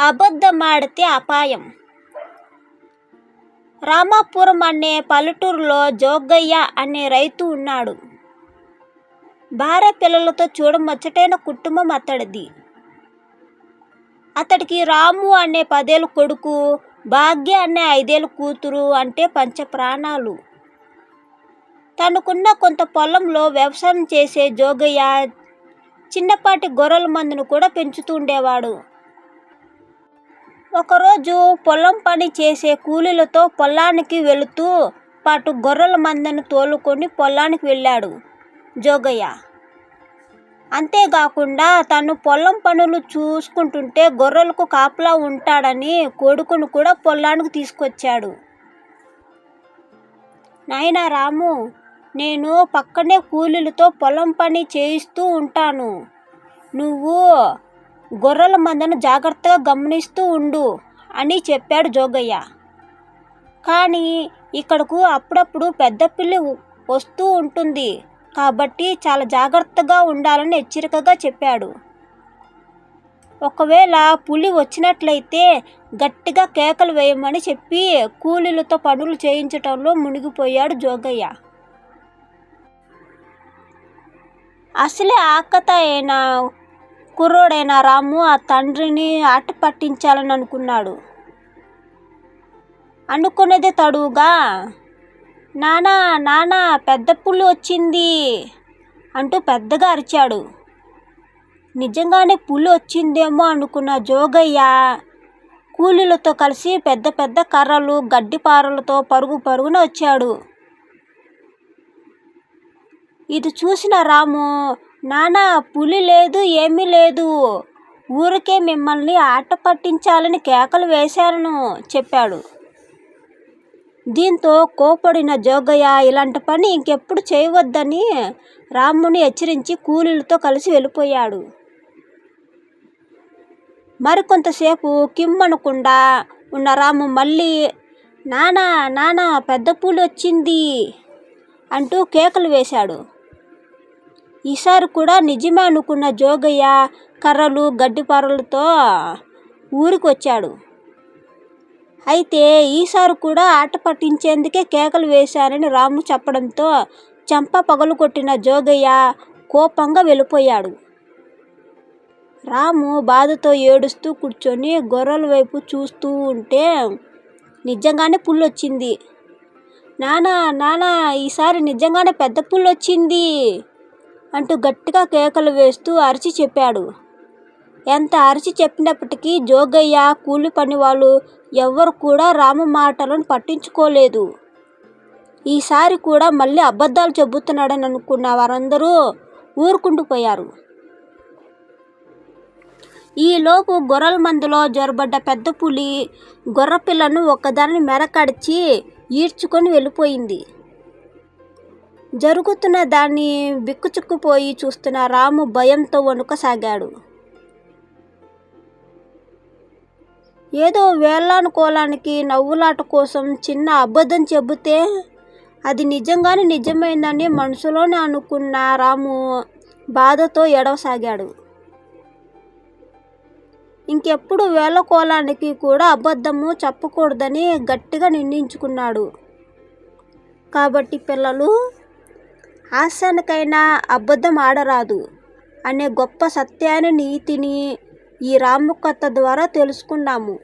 అబద్ధమాడితే అపాయం. రామాపురం అనే పల్లెటూరులో జోగయ్య అనే రైతు ఉన్నాడు. భార్య పిల్లలతో చూడముచ్చటైన కుటుంబం అతడిది. అతడికి రాము అనే పదేళ్ళ కొడుకు భాగ్య అనే ఐదేళ్ళ కూతురు అంటే పంచ ప్రాణాలు తనకున్న కొంత పొలంలో వ్యవసాయం చేసే జోగయ్య చిన్నపాటి గొర్రెల మందును కూడా పెంచుతూ ఉండేవాడు. ఒకరోజు పొలం పని చేసే కూలీలతో పొలానికి వెళుతూ పాటు గొర్రెల మందను తోలుకొని పొలానికి వెళ్ళాడు జోగయ్య. అంతేకాకుండా తను పొలం పనులు చూసుకుంటుంటే గొర్రెలకు కాపలా ఉంటాడని కొడుకును కూడా పొలానికి తీసుకొచ్చాడు. నాయనా రాము నేను పక్కనే కూలీలతో పొలం పని చేయిస్తూ ఉంటాను. నువ్వు గొర్రెల మందను జాగ్రత్తగా గమనిస్తూ ఉండు అని చెప్పాడు జోగయ్య. కానీ ఇక్కడకు అప్పుడప్పుడు పెద్ద పిల్లి వస్తూ ఉంటుంది. కాబట్టి చాలా జాగ్రత్తగా ఉండాలని హెచ్చరికగా చెప్పాడు. ఒకవేళ పులి వచ్చినట్లయితే గట్టిగా కేకలు వేయమని చెప్పి కూలీలతో పనులు చేయించటంలో మునిగిపోయాడు జోగయ్య. అసలే ఆకత అయిన కుర్రోడైన రాము ఆ తండ్రిని అట్టు పట్టించాలని అనుకున్నాడు. అనుకున్నదే తడువుగా నానా నానా పెద్ద పులి వచ్చింది అంటూ పెద్దగా అరిచాడు. నిజంగానే పులి వచ్చిందేమో అనుకున్న జోగయ్య కూలీలతో కలిసి పెద్ద పెద్ద కర్రలు గడ్డిపారలతో పరుగు పరుగున వచ్చాడు. ఇది చూసిన రాము నానా పులి లేదు ఏమీ లేదు. ఊరికే మిమ్మల్ని ఆట పట్టించాలని కేకలు వేశాను చెప్పాడు. దీంతో కోపడిన జోగయ్య ఇలాంటి పని ఇంకెప్పుడు చేయవద్దని రాముని హెచ్చరించి కూలీలతో కలిసి వెళ్ళిపోయాడు. మరికొంతసేపు కిమ్మనకుండా ఉన్న రాము మళ్ళీ నానా నానా పెద్ద పూలు వచ్చింది అంటూ కేకలు వేశాడు. ఈసారి కూడా నిజమే అనుకున్న జోగయ్య కర్రలు గడ్డిపారలతో ఊరికొచ్చాడు. అయితే ఈసారి కూడా ఆట పట్టించేందుకే కేకలు వేశానని రాము చెప్పడంతో చెంప పగలు కొట్టిన జోగయ్య కోపంగా వెళ్ళిపోయాడు. రాము బాధతో ఏడుస్తూ కూర్చొని గొర్రెల వైపు చూస్తూ ఉంటే నిజంగానే పుల్లొచ్చింది. నానా నానా ఈసారి నిజంగానే పెద్ద పుల్లు వచ్చింది అంటూ గట్టిగా కేకలు వేస్తూ అరిచి చెప్పాడు. ఎంత అరిచి చెప్పినప్పటికీ జోగయ్య కూలి పని వాళ్ళు ఎవ్వరు కూడా రాము మాటలను పట్టించుకోలేదు. ఈసారి కూడా మళ్ళీ అబద్ధాలు చెబుతున్నాడని అనుకున్న వారందరూ ఊరుకుండిపోయారు ఈలోపు గొర్రెల మందులో జొరబడ్డ పెద్ద పులి గొర్రపిల్లను ఒక్కదాన్ని మెరకడిచి ఈడ్చుకొని వెళ్ళిపోయింది. జరుగుతున్న దాన్ని బిక్కుచుక్కుపోయి చూస్తున్న రాము భయంతో వణుకసాగాడు. ఏదో వేళ్ళానుకోలానికి నవ్వులాట కోసం చిన్న అబద్ధం చెబితే అది నిజంగానే నిజమైందని మనసులోనే అనుకున్న రాము బాధతో ఎడవసాగాడు ఇంకెప్పుడు వేళకోలానికి కూడా అబద్ధము చెప్పకూడదని గట్టిగా నిర్ణయించుకున్నాడు కాబట్టి పిల్లలు హాస్యానికైనా అబద్ధం ఆడరాదు అనే గొప్ప సత్యాన్ని నీతిని ఈ రాము కథ ద్వారా తెలుసుకున్నాము.